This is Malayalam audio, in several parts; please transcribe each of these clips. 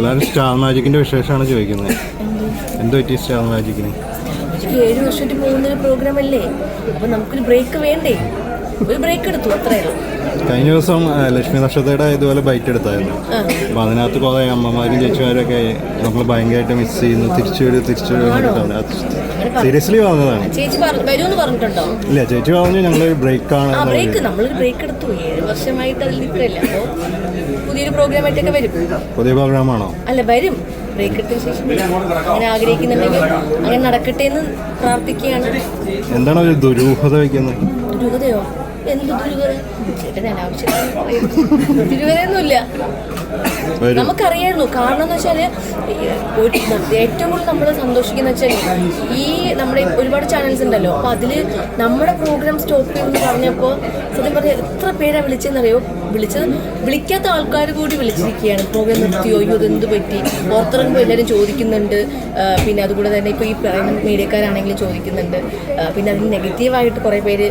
എല്ലാവരും സ്റ്റാർ മാജിക്കിന്റെ വിശേഷമാണ് ചോദിക്കുന്നത്. എന്ത് പറ്റി സ്റ്റാർ മാജിക്കിന് ഏഴ് വർഷമായിട്ട് പോകുന്ന പ്രോഗ്രാം അല്ലേ? അപ്പൊ നമുക്കൊരു ബ്രേക്ക് വേണ്ടേ? ഒരു ബ്രേക്ക് എടുത്തു അത്രയല്ലോ കഴിഞ്ഞ ദിവസം ലക്ഷ്മി നക്ഷത്രയുടെ ഇതുപോലെ ബൈറ്റ് എടുത്തായിരുന്നു. അപ്പോൾ അതിനകത്ത് കുറേ അമ്മമാരും ചേച്ചിമാരും ഒക്കെ നമ്മൾ ഭയങ്കരമായിട്ട് മിസ് ചെയ്യുന്നു. തിരിച്ചു വരും തിരിച്ചു വരും സീരിയസ്ലി പറഞ്ഞതാണ്. ചേച്ചി വരുമെന്ന് പറഞ്ഞിട്ടുണ്ടോ? ഇല്ല ചേച്ചി പറഞ്ഞു ഞങ്ങൾ ബ്രേക്കാണ് ആണ് ബ്രേക്ക് നമ്മൾ ബ്രേക്ക് എടുത്തു. ഏഴ് വർഷമായിട്ട് അതിൽ നിൽക്കില്ല പുതിയൊരു പ്രോഗ്രാമായിട്ടൊക്കെ വരും. പുതിയ പ്രോഗ്രാമാണോ അല്ല വരും. ബ്രേക്ക് എടുത്തതിന് ശേഷം. അങ്ങനെ ആഗ്രഹിക്കുന്നുണ്ടെങ്കിൽ അങ്ങനെ നടക്കട്ടെ എന്ന് പ്രാർത്ഥിക്കുകയാണ്. എന്താണ് ഒരു ദുരൂഹത വയ്ക്കുന്നത്? ദുരൂഹതയോ? എന്ത് ദുരൂഹത ചേട്ടൻ അനാവശ്യം ദുരൂഹതയൊന്നുമില്ല വരും നമുക്കറിയായിരുന്നു. കാരണം എന്ന് വെച്ചാൽ ഏറ്റവും കൂടുതൽ നമ്മൾ സന്തോഷിക്കുന്ന വെച്ചാൽ ഈ നമ്മുടെ ഒരുപാട് ചാനൽസ് ഉണ്ടല്ലോ. അപ്പൊ അതിൽ നമ്മുടെ പ്രോഗ്രാം സ്റ്റോപ്പ് ചെയ്യുമെന്ന് പറഞ്ഞപ്പോൾ സത്യം പറഞ്ഞാൽ എത്ര പേരാ വിളിച്ചെന്നറിയോ? വിളിച്ചത് വിളിക്കാത്ത ആൾക്കാർ കൂടി വിളിച്ചിരിക്കുകയാണ്. പ്രോഗ്രാം നിർത്തിയോ അയ്യോ ഇതെന്ത് പറ്റി? പുറത്തിറങ്ങുമ്പോൾ എല്ലാവരും ചോദിക്കുന്നുണ്ട്. പിന്നെ അതുകൂടെ തന്നെ ഇപ്പോൾ ഈ പറയുന്ന മീഡിയക്കാരാണെങ്കിലും ചോദിക്കുന്നുണ്ട്. പിന്നെ അതിന് നെഗറ്റീവായിട്ട് കുറേ പേര്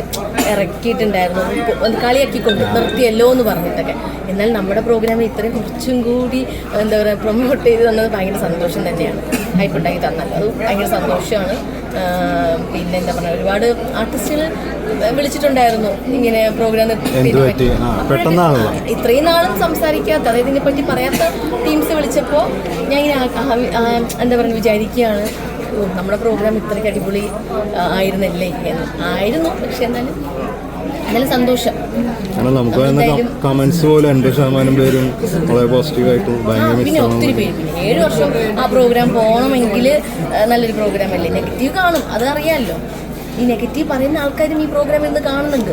ഇറക്കിയിട്ടുണ്ടായിരുന്നു. ഇപ്പൊ കളിയാക്കിക്കൊണ്ട് നിർത്തിയല്ലോ എന്ന് പറഞ്ഞിട്ടൊക്കെ. എന്നാൽ നമ്മുടെ പ്രോഗ്രാമിൽ ഇത്രയും കുറച്ചും കൂടി എന്താ പറയുക പ്രൊമോട്ട് ചെയ്ത് തന്നത് ഭയങ്കര സന്തോഷം തന്നെയാണ്. ഹൈപ്പുണ്ടാക്കി തന്നത്. അത് ഭയങ്കര സന്തോഷമാണ്. പിന്നെ എന്താ പറയുക ഒരുപാട് ആർട്ടിസ്റ്റുകൾ വിളിച്ചിട്ടുണ്ടായിരുന്നു ഇങ്ങനെ പ്രോഗ്രാം? ഇത്രയും നാളും സംസാരിക്കാത്ത അതായത് ഇതിനെപ്പറ്റി പറയാത്ത ടീംസ് വിളിച്ചപ്പോൾ ഞാൻ ഇങ്ങനെ എന്താ പറയുക വിചാരിക്കുകയാണ്. നമ്മുടെ പ്രോഗ്രാം ഇത്രയ്ക്ക് അടിപൊളി ആയിരുന്നല്ലേ? എന്ന് ആയിരുന്നു. പക്ഷെ എന്നാലും എന്നാലും സന്തോഷം. കാരണം നമുക്ക് കമന്റ്സ് പോലെ എൺപത് ശതമാനം പേരും വളരെ പോസിറ്റീവായിട്ട് പിന്നെ ഒത്തിരി പേര് പിന്നെ ഏഴ് വർഷം ആ പ്രോഗ്രാം പോകണമെങ്കിൽ നല്ലൊരു പ്രോഗ്രാം അല്ലേ? നെഗറ്റീവ് കാണും അത് അറിയാമല്ലോ ഈ നെഗറ്റീവ് പറയുന്ന ആൾക്കാരും ഈ പ്രോഗ്രാം ഇന്ന് കാണുന്നുണ്ട്.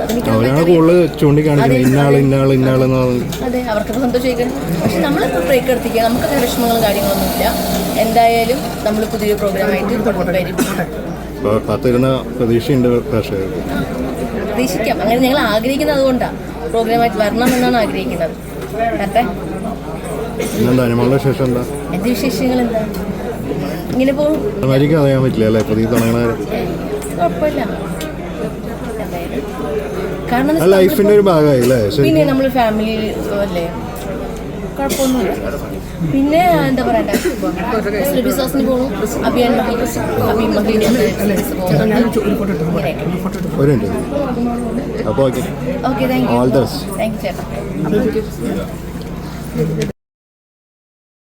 അതെ അവർക്ക് സന്തോഷിക്കണം പക്ഷെ നമ്മൾ ബ്രേക്ക് എടുത്തിക്കുക നമുക്ക് അങ്ങനെ വിഷമങ്ങളും കാര്യങ്ങളൊന്നുമില്ല. എന്തായാലും നമ്മൾ പുതിയൊരു പ്രോഗ്രാമായിട്ട് വരും ഇപ്പോൾ കാത്തിരുന്ന പ്രതീക്ഷയുണ്ട് പ്രേക്ഷകർക്ക്. പ്രതീക്ഷിക്കാം. അങ്ങനെ ഞങ്ങൾ ആഗ്രഹിക്കുന്നത് അതുകൊണ്ടാണ് പ്രോഗ്രാമായിട്ട് വരണം എന്നാണ് ആഗ്രഹിക്കുന്നത്. വരട്ടെ വിശേഷങ്ങൾ എന്താ? ഇങ്ങനെ പോകും കുഴപ്പമില്ല. കാരണം പിന്നെ നമ്മൾ ഫാമിലി അല്ലേ? കുഴപ്പമൊന്നുമില്ല. പിന്നെ എന്താ പറയണ്ടേ? ബിസിനസ്സിന് പോകണം അഭിയാൻ മഹി അഭി മഹി ഒരു മിനിറ്റ് അപ്പോൾ okay okay thank you thank you ചേട്ടാ.